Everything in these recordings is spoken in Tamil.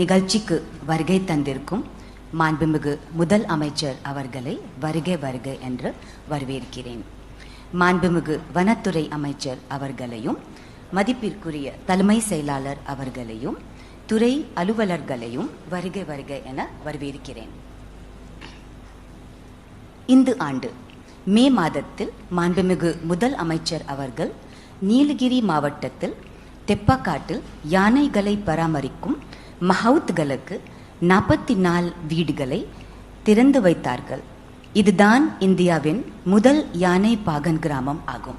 நிகழ்ச்சிக்கு வருகை தந்திருக்கும் மாண்புமிகு முதல் அமைச்சர் அவர்களை வருகை வருகை என்று வரவேற்கிறேன். மாண்புமிகு வனத்துறை அமைச்சர் அவர்களையும் மதிப்பிற்குரிய தலைமை செயலாளர் அவர்களையும் துறை அலுவலர்களையும் வருகை வருக என வரவேற்கிறேன். இந்த ஆண்டு மே மாதத்தில் மாண்புமிகு முதல் அமைச்சர் அவர்கள் நீலகிரி மாவட்டத்தில் தெப்பக்காட்டில் யானைகளை பராமரிக்கும் மஹவுத்களுக்கு நாற்பத்தி நாலு வீடுகளை திறந்து வைத்தார்கள். இதுதான் இந்தியாவின் முதல் யானை பாகன் கிராமம் ஆகும்.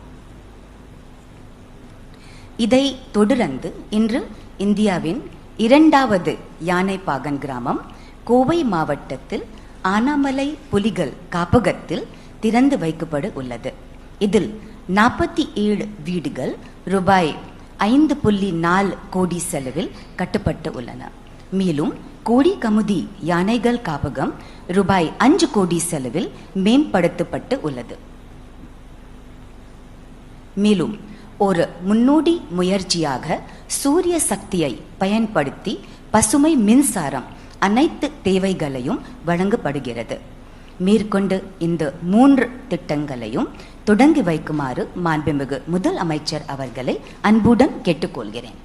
இதை தொடர்ந்து இன்று இந்தியாவின் இரண்டாவது யானை பாகன் கிராமம் கோவை மாவட்டத்தில் ஆனாமலை புலிகள் காப்பகத்தில் திறந்து வைக்கப்பட உள்ளது. இதில் நாற்பத்தி ஏழு வீடுகள் ரூபாய் ஐந்து புள்ளி நாலு கோடி செலவில் கட்டப்பட்டு உள்ளன. மேலும் கோடி கமுதி யானைகள் காப்பகம் ரூபாய் அஞ்சு கோடி செலவில் மேம்படுத்தப்பட்டு உள்ளது. மேலும் ஒரு முன்னோடி முயற்சியாக சூரிய சக்தியை பயன்படுத்தி பசுமை மின்சாரம் அனைத்து தேவைகளையும் வழங்கப்படுகிறது. மேற்கொண்டு இந்த மூன்று திட்டங்களையும் தொடங்கி வைக்குமாறு மாண்புமிகு முதல் அமைச்சர் அவர்களை அன்புடன் கேட்டுக்கொள்கிறேன்.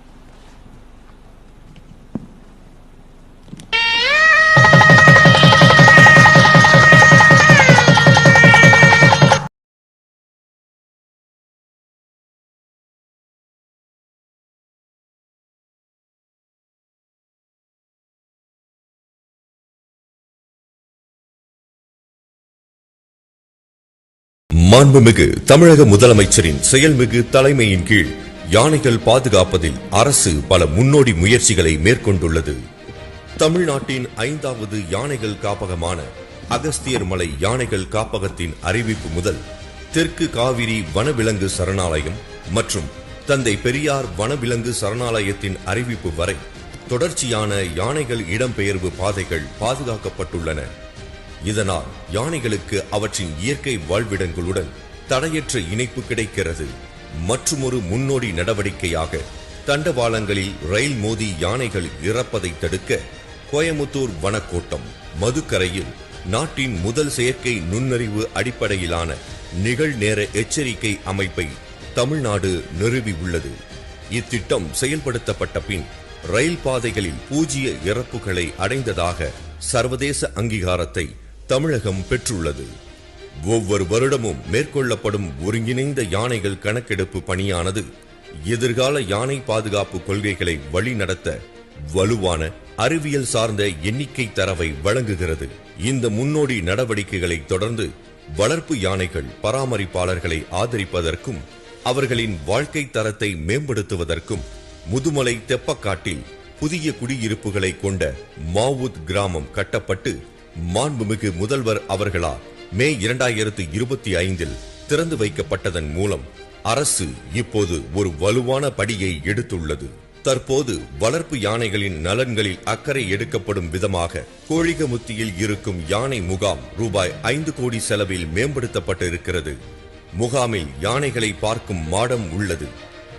மாண்புமிகு தமிழக முதலமைச்சரின் செயல்மிகு தலைமையின் கீழ் யானைகள் பாதுகாப்பதில் அரசு பல முன்னோடி முயற்சிகளை மேற்கொண்டுள்ளது. தமிழ்நாட்டின் ஐந்தாவது யானைகள் காப்பகமான அகஸ்தியர் மலை யானைகள் காப்பகத்தின் அறிவிப்பு முதல் தெற்கு காவிரி வனவிலங்கு சரணாலயம் மற்றும் தந்தை பெரியார் வனவிலங்கு சரணாலயத்தின் அறிவிப்பு வரை தொடர்ச்சியான யானைகள் இடம்பெயர்வு பாதைகள் பாதுகாக்கப்பட்டுள்ளன. இதனால் யானைகளுக்கு அவற்றின் இயற்கை வாழ்விடங்களுடன் தடையற்ற இணைப்பு கிடைக்கிறது. மற்றுமொரு முன்னோடி நடவடிக்கையாக தண்டவாளங்களில் ரயில் மோதி யானைகள் இறப்பதை தடுக்க கோயமுத்தூர் வனக்கோட்டம் மதுக்கரையில் நாட்டின் முதல் செயற்கை நுண்ணறிவு அடிப்படையிலான நிகழ்நேர எச்சரிக்கை அமைப்பை தமிழ்நாடு நிறுவி உள்ளது. இத்திட்டம் செயல்படுத்தப்பட்ட பின் ரயில் பாதைகளில் பூஜ்ய இறப்புகளை அடைந்ததாக சர்வதேச அங்கீகாரத்தை தமிழகம் பெற்றுள்ளது. ஒவ்வொரு வருடமும் மேற்கொள்ளப்படும் ஒருங்கிணைந்த யானைகள் கணக்கெடுப்பு பணியானது எதிர்கால யானை பாதுகாப்பு கொள்கைகளை வழிநடத்த வலுவான அறிவியல் சார்ந்த எண்ணிக்கை தரவை வழங்குகிறது. இந்த முன்னோடி நடவடிக்கைகளை தொடர்ந்து வளர்ப்பு யானைகள் பராமரிப்பாளர்களை ஆதரிப்பதற்கும் அவர்களின் வாழ்க்கை தரத்தை மேம்படுத்துவதற்கும் முதுமலை தெப்பக்காட்டில் புதிய குடியிருப்புகளை கொண்ட மாவுத் கிராமம் கட்டப்பட்டு மாண்புமிகு முதல்வர் அவர்களால் மே இரண்டாயிரத்து இருபத்தி ஐந்தில் திறந்து வைக்கப்பட்டதன் மூலம் அரசு இப்போது ஒரு வலுவான படியை எடுத்துள்ளது. தற்போது வளர்ப்பு யானைகளின் நலன்களில் அக்கறை எடுக்கப்படும் விதமாக கோழிகமுத்தியில் இருக்கும் யானை முகாம் ரூபாய் ஐந்து கோடி செலவில் மேம்படுத்தப்பட்டிருக்கிறது. முகாமில் யானைகளை பார்க்கும் மாடம் உள்ளது.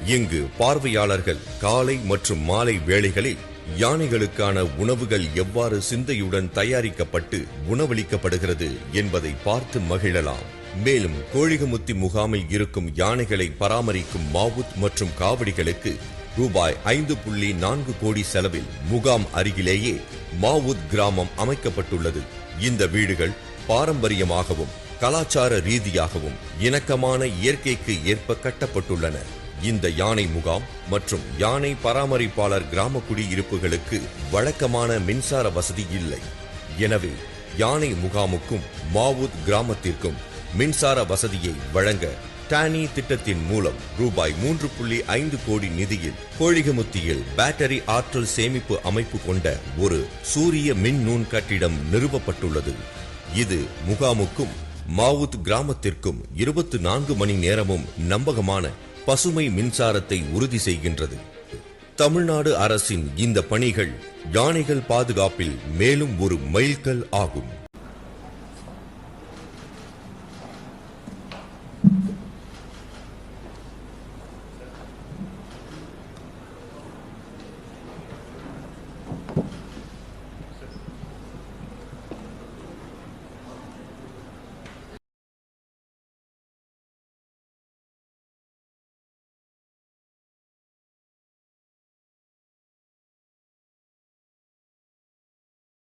இங்கு பார்வையாளர்கள் காலை மற்றும் மாலை வேளைகளில் யானைகளுக்கான உணவுகள் எவ்வாறு சிந்தையுடன் தயாரிக்கப்பட்டு உணவளிக்கப்படுகிறது என்பதை பார்த்து மகிழலாம். மேலும் கோழிகமுத்தி முகாமில் இருக்கும் யானைகளை பராமரிக்கும் மாவுத் மற்றும் காவடிகளுக்கு ரூபாய் ஐந்து புள்ளி நான்கு கோடி செலவில் முகாம் அருகிலேயே மாவுத் கிராமம் அமைக்கப்பட்டுள்ளது. இந்த வீடுகள் பாரம்பரியமாகவும் கலாச்சார ரீதியாகவும் இணக்கமான இயற்கைக்கு ஏற்ப கட்டப்பட்டுள்ளன. இந்த யானை முகாம் மற்றும் யானை பராமரிப்பாளர் கிராம குடியிருப்புகளுக்கு வழக்கமான மின்சார வசதி இல்லை. எனவே யானை முகாமுக்கும் மாவுத் கிராமத்திற்கும் மின்சார வசதியை வழங்க டானி திட்டத்தின் மூலம் ரூபாய் மூன்று புள்ளி ஐந்து கோடி நிதியில் கோழிகமுத்தியில் பேட்டரி ஆற்றல் சேமிப்பு அமைப்பு கொண்ட ஒரு சூரிய மின் நூன் கட்டிடம் நிறுவப்பட்டுள்ளது. இது முகாமுக்கும் மாவுத் கிராமத்திற்கும் இருபத்தி நான்கு மணி நேரமும் நம்பகமான பசுமை மின்சாரத்தை உறுதி செய்கின்றது. தமிழ்நாடு அரசின் இந்த பணிகள் யானைகள் பாதுகாப்பில் மேலும் ஒரு மைல்கல் ஆகும்.